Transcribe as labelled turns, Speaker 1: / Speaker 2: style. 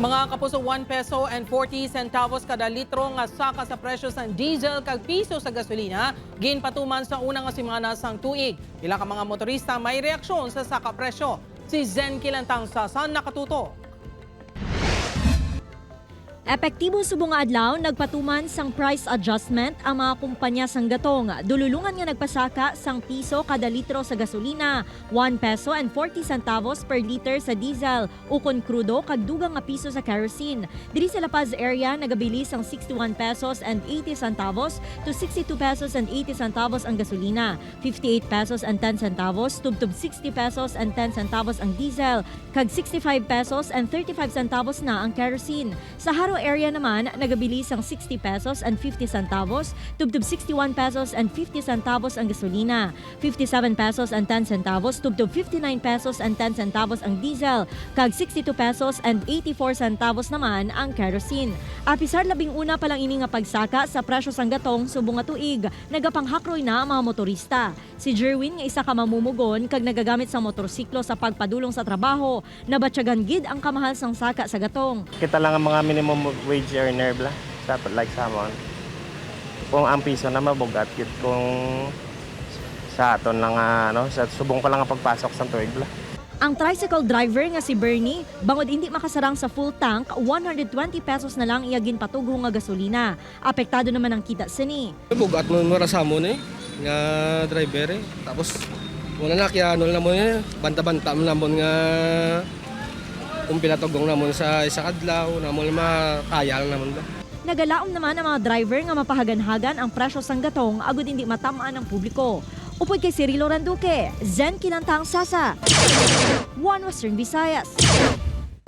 Speaker 1: Mga kapuso 1 peso and 40 centavos kada litro nga saka sa presyo sa diesel kag piso sa gasolina ginpatuman sa unang asimana sang tuig. Ila ka mga motorista may reaksyon sa saka presyo. Si Zen Kilantang Sasan nakatuto.
Speaker 2: Epektibo subong adlaw nagpatuman sang price adjustment ang mga kumpanya sang gatong. Dululungan nga nagpasaka sang piso kada litro sa gasolina, 1 peso and 40 centavos per liter sa diesel, ukon krudo kag dugang nga piso sa kerosene. Diri sa La Paz area nagabili sang 61 pesos and 80 centavos to 62 pesos and 80 centavos ang gasolina, 58 pesos and 10 centavos tubtub 60 pesos and 10 centavos ang diesel, kag 65 pesos and 35 centavos na ang kerosene. Sa Haro area naman, nagabili sang 60 pesos and 50 centavos, tubtub 61 pesos and 50 centavos ang gasolina, 57 pesos and 10 centavos, tubtub 59 pesos and 10 centavos ang diesel, kag 62 pesos and 84 centavos naman ang kerosene. Apisar labing una pa lang ini nga pagsaka sa presyo sang gatong subong nga tuig, nagapanghakroy na ang mga motorista. Si Jerwin nga isa ka mamumugon kag nagagamit sa motorsiklo sa pagpadulong sa trabaho, nabatyagan gid ang kamahal sang saka sa gatong.
Speaker 3: Kita lang ang mga minimum wage earner bla sa like sa amon. Kung ang piso na mabugat kit kung sa aton lang nga, ano, sa subong ko lang ang pagpasok sa tuig bla.
Speaker 2: Ang tricycle driver nga si Bernie, bangod hindi makasarang sa full tank, 120 pesos na lang iyagin patugo nga gasolina. Apektado naman ang kita sini.
Speaker 4: Bugat mo marasa mo ni nga driver eh. Tapos wala na kaya ano na mo eh. Banta-banta mo namon nga kung pilatugong namon sa isa kadlaw, namon makaya lang namon ba.
Speaker 2: Nagalaom naman ang mga driver nga mapahaganhagan ang presyo sang gatong agud hindi matamaan ng publiko. Upod kay Cirilo Randuque, Zen Kinantang Sasa, One Western Visayas.